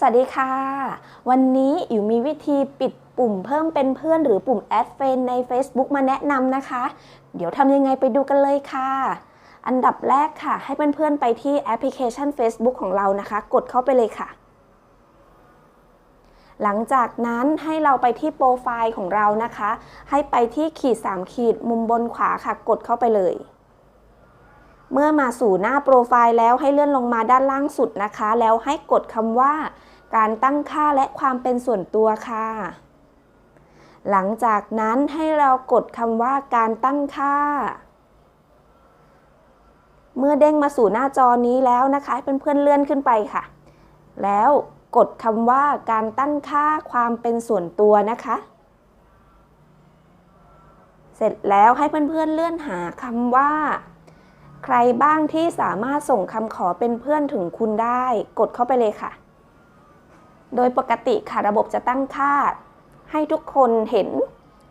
สวัสดีค่ะ วันนี้อยู่มีวิธีปิดปุ่มเพิ่มเป็นเพื่อนหรือปุ่ม Add Friend ใน Facebook มาแนะนำนะคะ เดี๋ยวทำยังไงไปดูกันเลยค่ะ อันดับแรกค่ะ ให้เพื่อนๆไปที่แอปพลิเคชัน Facebook ของเรานะคะ กดเข้าไปเลยค่ะ หลังจากนั้นให้เราไปที่โปรไฟล์ของเรานะคะ ให้ไปที่ขีด 3 ขีดมุมบนขวาค่ะ กดเข้าไปเลย เมื่อมาสู่หน้าโปรไฟล์แล้วให้เลื่อนลงมาด้านล่างสุดนะคะ แล้วให้กดคำว่า การตั้งค่าและความเป็นส่วนตัวค่ะ หลังจากนั้นให้เรากดคำว่าการตั้งค่า เมื่อเด้งมาสู่หน้าจอนี้แล้วนะคะให้เพื่อนๆเลื่อนขึ้นไปค่ะ แล้วกดคำว่าการตั้งค่าความเป็นส่วนตัวนะคะ เสร็จแล้วให้เพื่อนๆเลื่อนหาคำว่า ใครบ้างที่สามารถส่งคำขอเป็นเพื่อนถึงคุณได้ กดเข้าไปเลยค่ะ โดยปกติค่ะระบบจะตั้งค่า ให้ทุกคนเห็น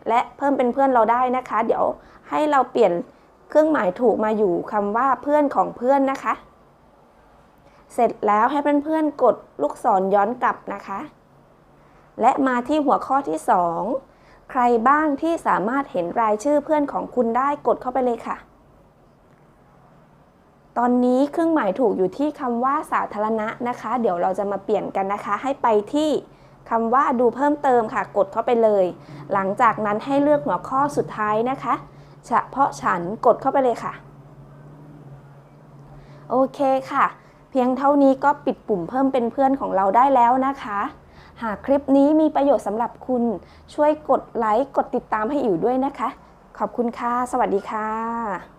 และเพิ่มเป็นเพื่อนเราได้นะคะ เดี๋ยวให้เราเปลี่ยนเครื่องหมายถูกมาอยู่คำว่าเพื่อนของเพื่อนนะคะ เสร็จแล้วให้เพื่อนๆกดลูกศรย้อนกลับนะคะ และมาที่หัวข้อที่ 2 ใครบ้างที่สามารถเห็นรายชื่อเพื่อนของคุณได้กดเข้าไปเลยค่ะ ตอนนี้เครื่องหมายถูกอยู่ที่คำว่าสาธารณะนะคะ เดี๋ยวเราจะมาเปลี่ยนกันนะคะ ให้ไปที่คำว่าดูเพิ่มเติมค่ะ กดเข้าไปเลย หลังจากนั้นให้เลือกหัวข้อสุดท้ายนะคะเฉพาะฉันกดเข้าไปเลยค่ะ โอเคค่ะ เพียงเท่านี้ก็ปิดปุ่มเพิ่มเป็นเพื่อนของเราได้แล้วนะคะ หากคลิปนี้มีประโยชน์สำหรับคุณ ช่วยกดไลค์ กดติดตามให้อยู่ด้วยนะคะ ขอบคุณค่ะ สวัสดีค่ะ